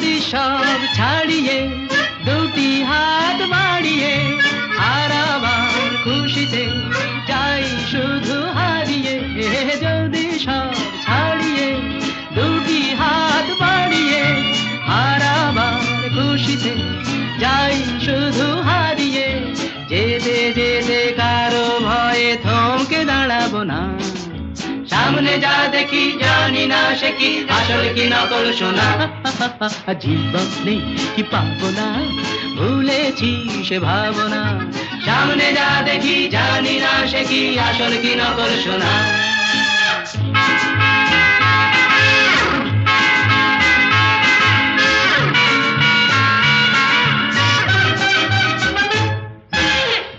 সব ছাড়িয়ে, দুটি হাত বাড়িয়ে আর আবার খুশিতে চাই শুধু হারিয়ে। যদি সব ছাড়িয়ে, দুটি হাত বাড়িয়ে আর আবার খুশিতে যাই শুধু হারিয়ে। যেতে যেতে সামনে যা দেখি জানি না সে কি, আসল কি নকল শোনা? জীবনে কি পাবো না, ভুলেছি সে ভাবনা। সামনে যা দেখি জানি না সে কি, আসল কি নকল শোনা?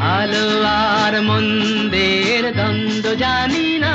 ভালো আর মন্দের দ্বন্দ্ব জানি না।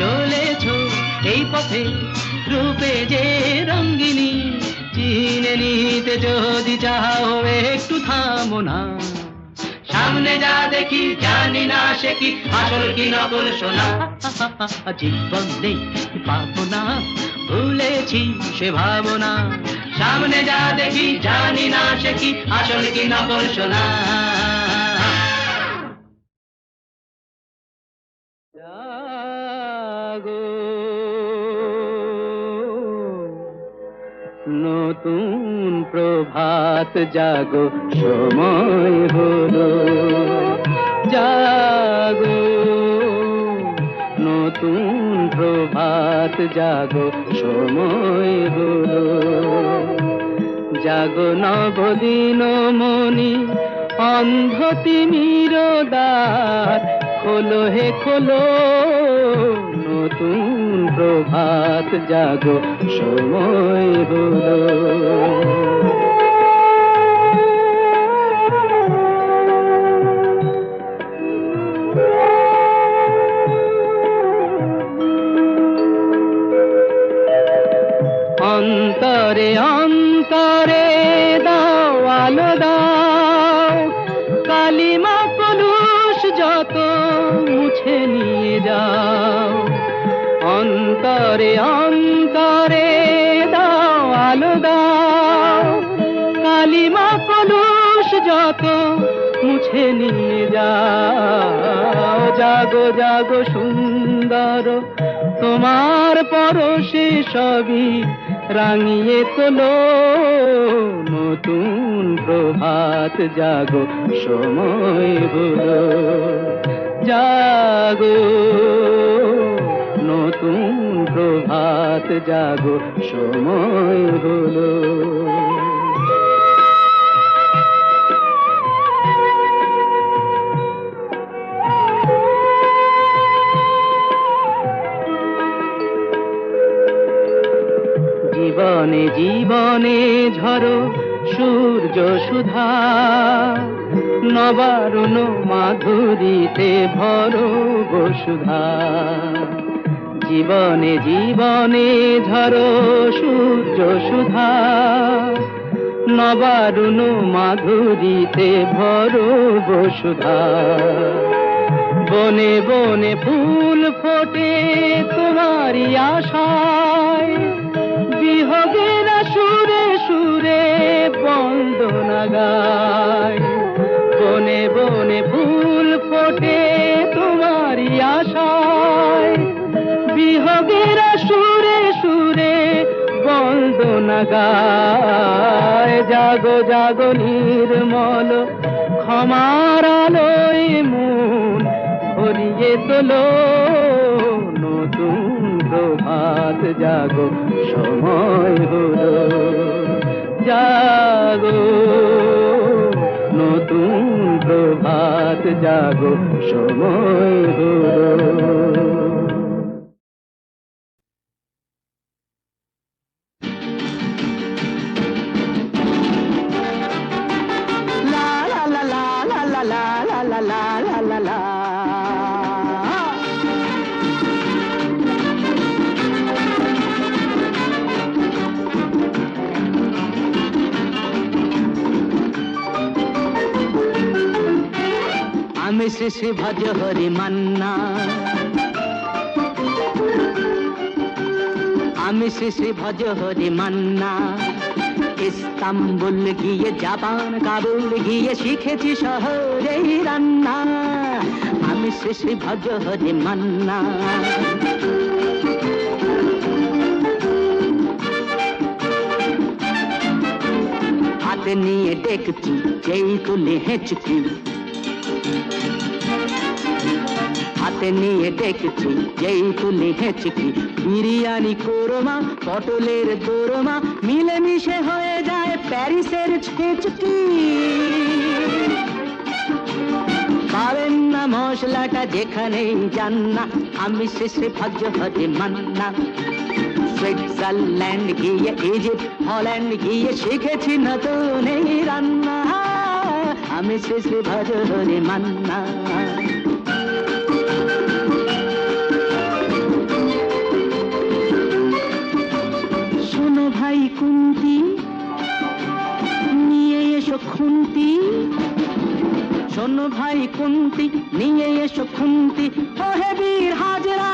চলেছ এই পথে রূপে যে রঙ্গিনী চিনে নিতে যদি চাও, একটু থামো না। সামনে যা দেখি, জানি না সে কি, আসল কি নকল শোনা জীবন নেই পাবো না, ভুলেছি সে ভাবনা। সামনে যা দেখি, জানি না সে কি, আসল কি নকল শোনা জাগো, সময় হলো। জাগো, নতুন প্রভাত জাগো, সময় হলো। জাগো নবদিন মনি অন্ধ তিমির দ্বার খোলো হে খোলো। নতুন প্রভাত জাগো, সময় হলো। অন্তরে অন্তরে দাও আলো দাও। কালিমা কলুষ যত মুছে নিয়ে যাও। জাগো জাগো সুন্দর, তোমার পরশে সবই রাঙিয়ে তোলো। নতুন প্রভাত জাগো, সময় হলো। জাগো। নতুন প্রভাত জাগো সময় হলো। জীবনে জীবনে ঝরো সূর্য সুধা। নবারুণ মাধুরীতে ভরো বসুধা। জীবনে জীবনে ঝরো সূর্য সুধা। নবারুণ মাধুরীতে ভরো বসুধা। বনে বনে ফুল ফোটে তোমারই আশায়। বিহগের সুরে সুরে বন্দনা গায়। বনে বনে ফুল ফোটে বন্দনা গায় জাগো জাগো নির্মল ক্ষমার আলোয় মন ভরিয়ে তোলো, নতুন প্রভাত জাগো, সময় হলো। জাগো, নতুন প্রভাত জাগো, সময় হলো। আমি শ্রী শ্রী ভজ হরি মান্না আমি শ্রী ভজ হরি মান্না ইস্তাম্বুল গিয়ে জাপান কাবুল গিয়ে শিখেছি শহরেই রান্না আমি শ্রী ভজ হরি মান্না হাতে নিয়ে দেখছি যেই তুলে হেঁচকি হাতে নিয়ে দেখছি যেই তুলে হেঁচকি বিরিয়ানি কোরমা, পটলের দোরমা, মিলেমিশে হয়ে যায় প্যারিসের ছেচকি পাবেন না মশলাটা যেখানেই যান না, আমি শেষে ভাগ্য হতে মান্না সুইজারল্যান্ড গিয়ে, ইজিপ্ট, হল্যান্ড গিয়ে শিখেছি নতুন এই রান্না। আমি ভাজ হরে মান্না ভাই কুন্তি, নিয়ে এসো খুন্তি। শোনো ভাই কুন্তি, নিয়ে এসো খুন্তি। ওহে বীর হাজরা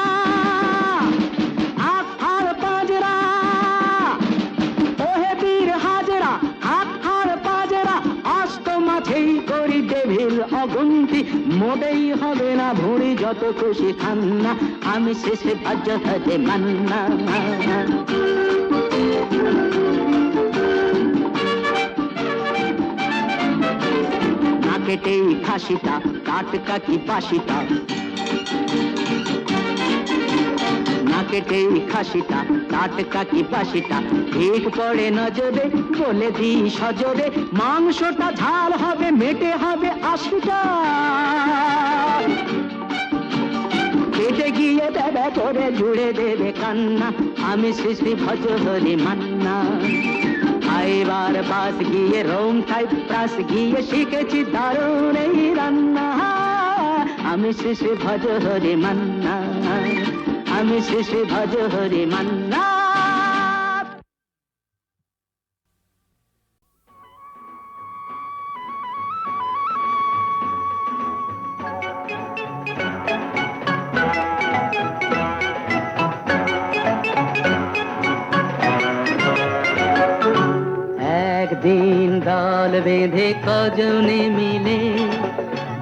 অগন্তি। মোটেই হবে না ভুঁড়ি, যত খুশি খান্না আমি শেষে ভাজ্য থাকে মান্না। কেটেই খাসিটা টাটকা কি বাসিটা না খাসিটা টাটকা কি বাসিটা ঠিক পড়ে নজরে, বলে দি সজরে, মাংসটা ঝাল হবে, মেটে হবে আশিটা। গিয়ে দেবে করে জুড়ে দেবে কান্না। আমি সৃষ্টি ভজ হরি মান্না। আইবার পাশ গিয়ে রোম খাই প্রাস গিয়ে শিখেছি দারুণ এই রান্না। আমি শিশু ভজ হরি মান্না। আমি শিশু ভজ হরি মান্না। বেঁধে কজনে মিলে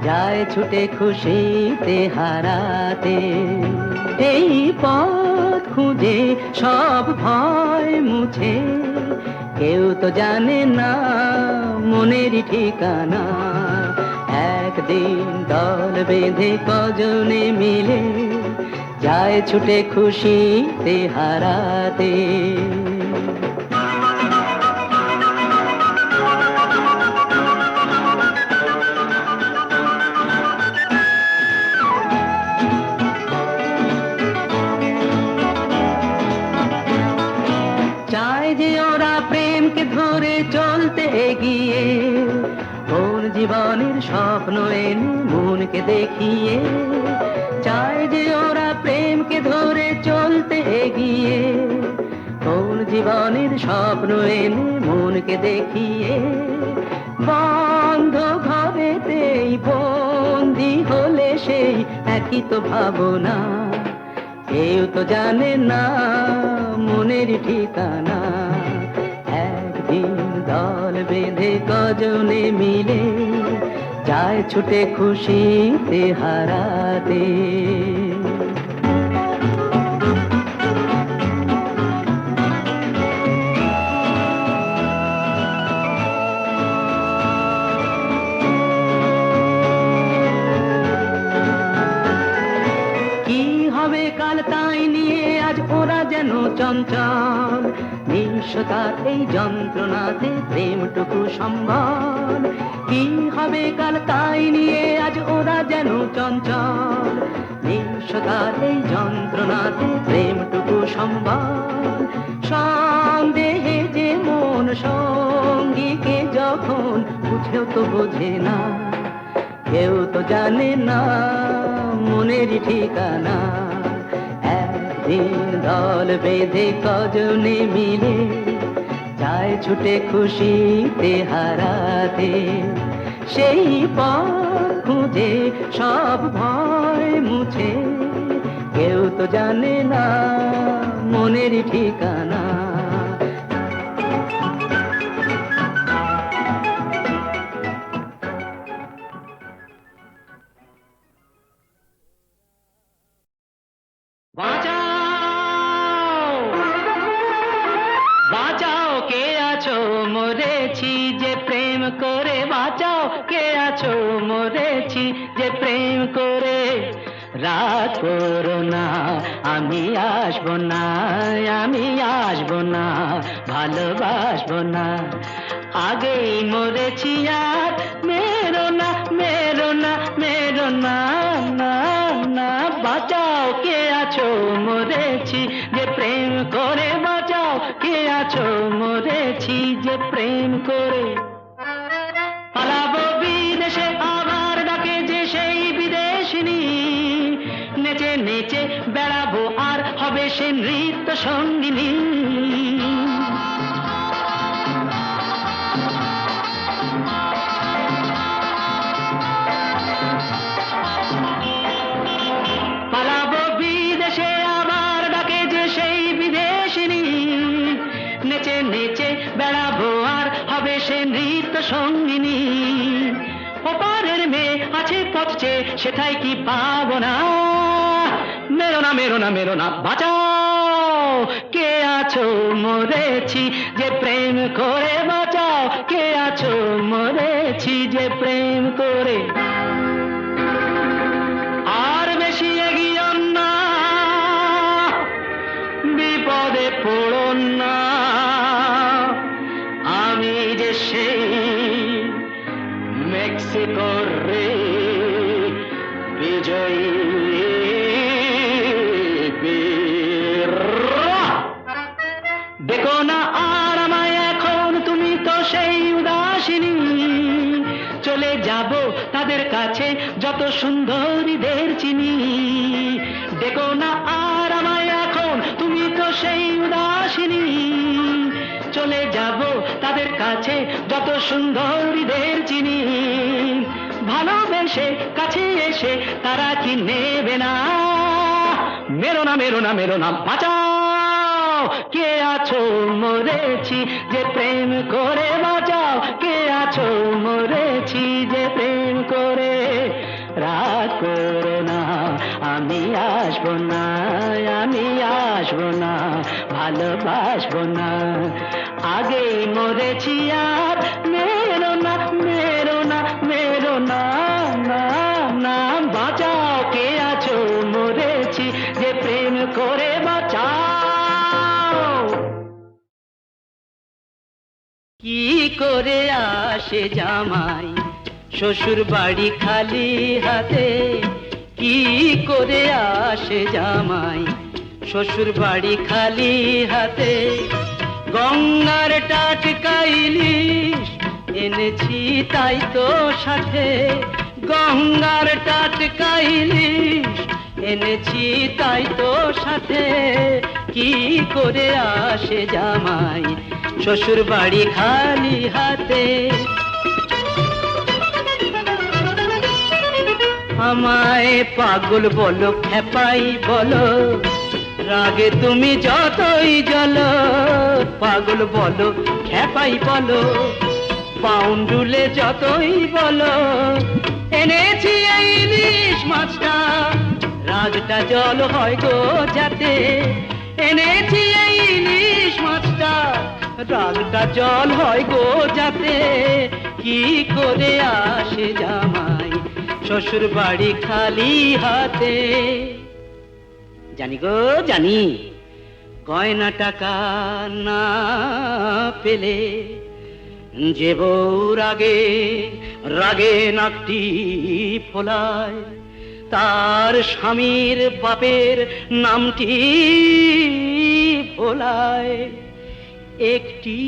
যায় ছুটে খুশিতে হারাতে। এই পথ খুঁজে সব ভয় মুছে। কেউ তো জানে না মনেরই ঠিকানা। একদিন দল বেঁধে কজনে মিলে যায় ছুটে খুশিতে হারাতে। এনে মনকে দেখিয়ে, চায় যে ওরা প্রেমকে ধরে চলতে এগিয়ে। কোন জীবনের স্বপ্ন এনে মনকে দেখিয়ে, বন্ধ ঘরেতেই বন্দি হলে সেই একই তো ভাবনা। কেউ তো জানে না মনের ঠিকানা। একদিন দল বেঁধে কজনে মিলে যায় ছুটে খুশিতে হারাতে। কি হবে কাল তাই নিয়ে আজ ওরা যেন চঞ্চল? নিঃস্বতার এই যন্ত্রণাতে প্রেমটুকু সম্বল। কি হবে কাল তাই নিয়ে আজ ওরা যেন চঞ্চল। নিঃস্বতার এই যন্ত্রণাতে প্রেমটুকু সম্বল। সন্দেহে যে মন সঙ্গীকে যখন বুঝেও তো বোঝে না, কেউ তো জানে না মনের ঠিকানা। একদিন দল বেঁধে কজনে মিলে যায় ছুটে খুশিতে হারাতে, সেই পথ খুঁজে সব ভয় মুছে। কেউ তো জানে না মনের ঠিকানা। মরেছি যে প্রেম করে। পালাবো বিদেশে আবার ডাকে যে সেই বিদেশিনী। নেচে নেচে বেড়াবো, আর হবে সে নৃত্য সঙ্গিনী। নৃত্য সঙ্গিনী। ওপারের মেয়ে আছে পথছে সেটাই কি পাবো না? মেরো না মেরো না মেরো না, বাঁচাও। কে আছো মরেছি যে প্রেম করে বাঁচাও? কে আছো মরেছি যে প্রেম করে? আর বেশি এগিয়ে না, বিপদে পড়ো না। আমি যে সেই মেক্সিকোর রে বিজয়ী। দেখো না আর আমায় এখন, তুমি তো সেই উদাসিনী চলে যাব তাদের কাছে যত সুন্দরীদের চিনি দেখো না আর আমায় এখন, তুমি তো সেই উদাসিনী চলে যাব তাদের কাছে যত সুন্দরীদের চিনি। ভালোবেসে কাছে এসে তারা কি নেবে না? মেরো না মেরো না মেরো না, বাঁচাও। কে আছো মরেছি যে প্রেম করে বাঁচাও। কে আছো মরেছি যে প্রেম করে রাত করো না। আমি আসব না, আমি আসব না, ভালোবাসবো না। মরেছি আর মেরো না মেরো না মেরো না না না। বাঁচাও কে আছো? মরেছি যে প্রেম করে বাঁচাও। কি করে আসে জামাই? শ্বশুর বাড়ি খালি হাতে। কি করে আসে জামাই? শ্বশুর বাড়ি খালি হাতে। গঙ্গার টাটকা ইলিশ এনেছি তাই তো সাথে। গঙ্গার টাটকা ইলিশ এনেছি তাই তো সাথে। কি করে আসে জামাই শ্বশুর বাড়ি খালি হাতে? আমায় পাগল বলো, খেপাই বলো রাগে তুমি যতই জল পাগল বলো খেপাই বলো, পাউন্ডুলে যতই বলো, এনেছি এই ইলিশ মাছটা, রাগটা জল হয় গো যাতে, এনেছি এই ইলিশ মাছটা, রাগটা জল হয় গো যাতে, কি করে আসে জামাই শ্বশুর বাড়ি খালি হাতে। জানি গো, জানি। গয়না টাকা না পেলে যে বউ রাগে রাগে নাকটি ফোলায়, তার স্বামীর বাপের নামটি ভোলায়। একটি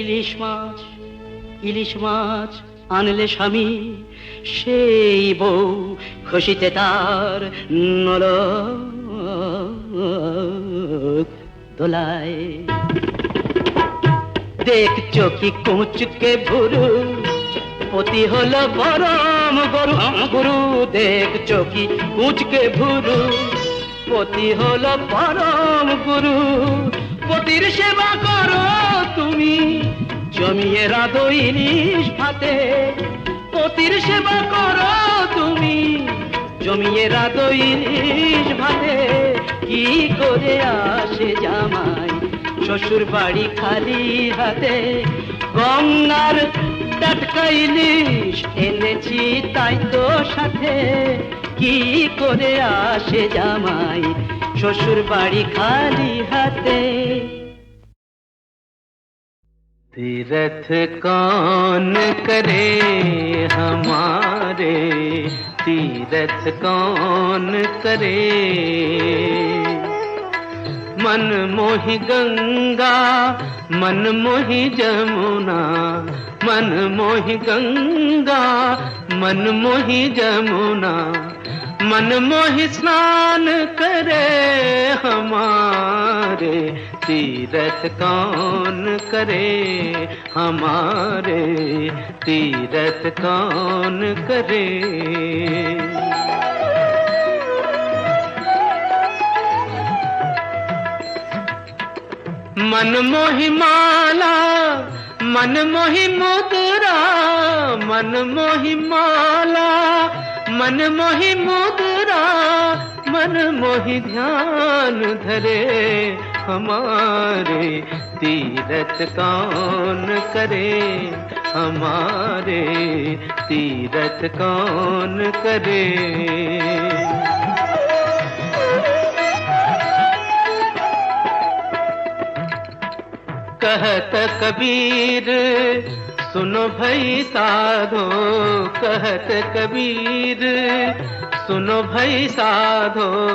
ইলিশ মাছ ইলিশ মাছ আনলে স্বামী, সেই বউ খুশিতে তার নল দোলায়। দেখছ কি কুচকে ভুরু? পতি হলো পরম গরু। গুরু। দেখছ কি কুচকে ভুরু? পতি হলো পরম গুরু। পতির সেবা করো তুমি। জমিয়ে রাধো ইলিশ ভাতে। পতির সেবা করো তুমি। জমিয়ে রাধো ইলিশ ভাতে। কি করে আসে জামাই শ্বশুর বাড়ি খালি হাতে গঙ্গার টাটকা ইলিশ এনেছি তাই তো সাথে কি করে আসে জামাই শ্বশুর বাড়ি খালি হাতে तीरथ कौन करे हमारे तीरथ कौन करे? मन मोहि गंगा, मन मोहि जमुना, मन मोहि गंगा, मन मोहि जमुना। मन मोहि स्नान करे हमारे, तीरथ कौन करे हमारे, तीरथ कौन करे? मन मोहि माला, मन मोहि मुद्रा, मन मोहि माला मन मोहि मुद्रा, मन मोहि ध्यान धरे, हमारे तीरथ कौन करे? हमारे तीरथ कौन करे? कहत कबीर सुनो भई साधो, कहत कबीर। सुनो भई साधो,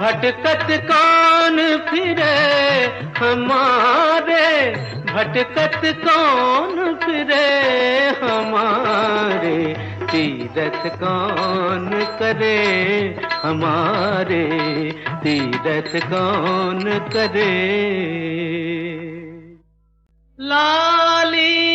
भटकत कौन फिरे हमारे? भटकत कौन फिरे हमारे? तीरथ कौन करे हमारे? तीरथ कौन करे? लाली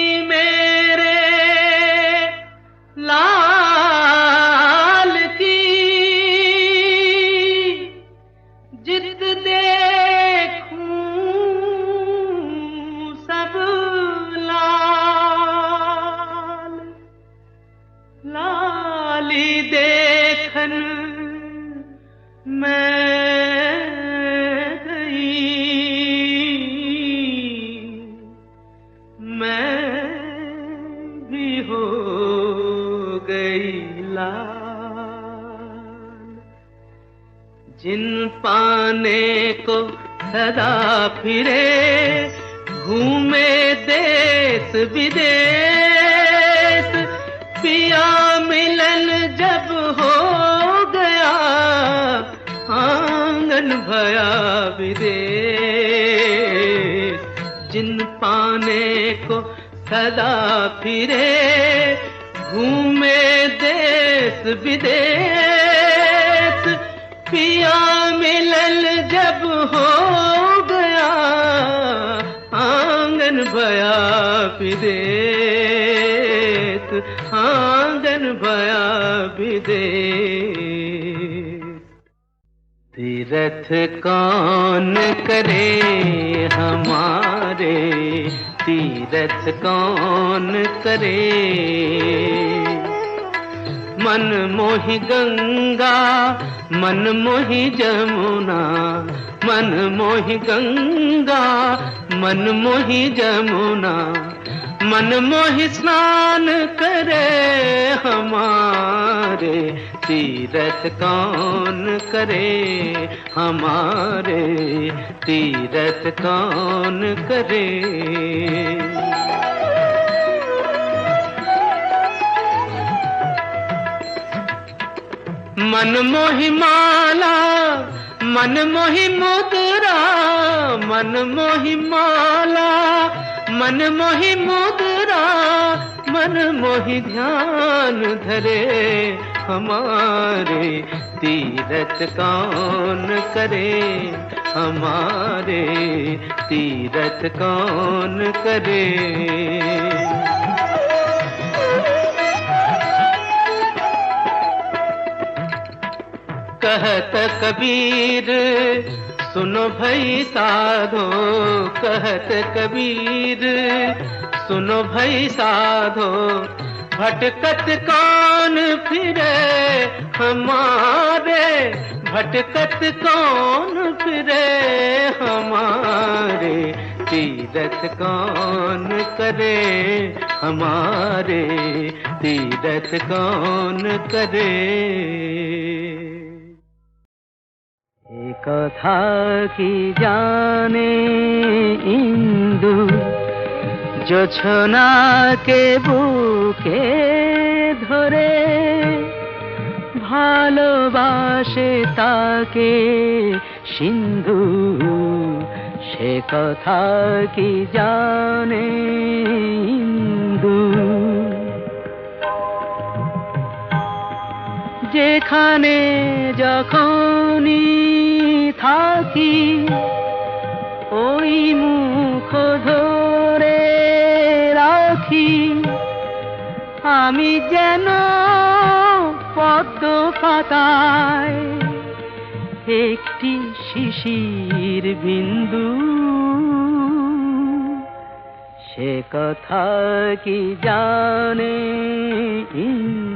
भी हो गई लाल। जिन पाने को सदा फिरे, घूमे देश विदेश। पिया मिलन जब हो गया, आँगन भया विदेश। जिन पाने को सदा फिरे, घूमे देश विदेश। पिया मिलल जब हो गया, आँगन भया विदेश। आँगन भया विदेश। तीरथ कौन करे हमारे? तीरथ कौन करे? मन मोहि गंगा, मन मोहि जमुना, मन मोहि गंगा, मन मोहि जमुना, मन मोहि स्नान करे हमारे। तीरथ कौन करे हमारे? तीरथ कौन करे? मन मोहि माला, मन मोहि मुद्रा, मन मोहि माला, मन मोहि मुद्रा, मन मोहि ध्यान धरे हमारे तीरथ कौन करे? हमारे तीरथ कौन करे? कहत कबीर, सुनो भई साधो, कहत कबीर, सुनो भई साधो, भटकत कौन फिरे हमारे, भटकत कौन फिरे हमारे, तीरथ कौन करे हमारे, तीरथ कौन करे? এ কথা কি জানে ইন্দু? জোছনাকে বুকে ধরে ভালোবাসে তাকে সিন্ধু। সে কথা কি জানে ইন্দু? যেখানে যখনই থাকি ওই মুখ ধরে রাখি। আমি যেন পদ্ম পাতায় একটি শিশির বিন্দু। সে কথা কি জানে ইন্দু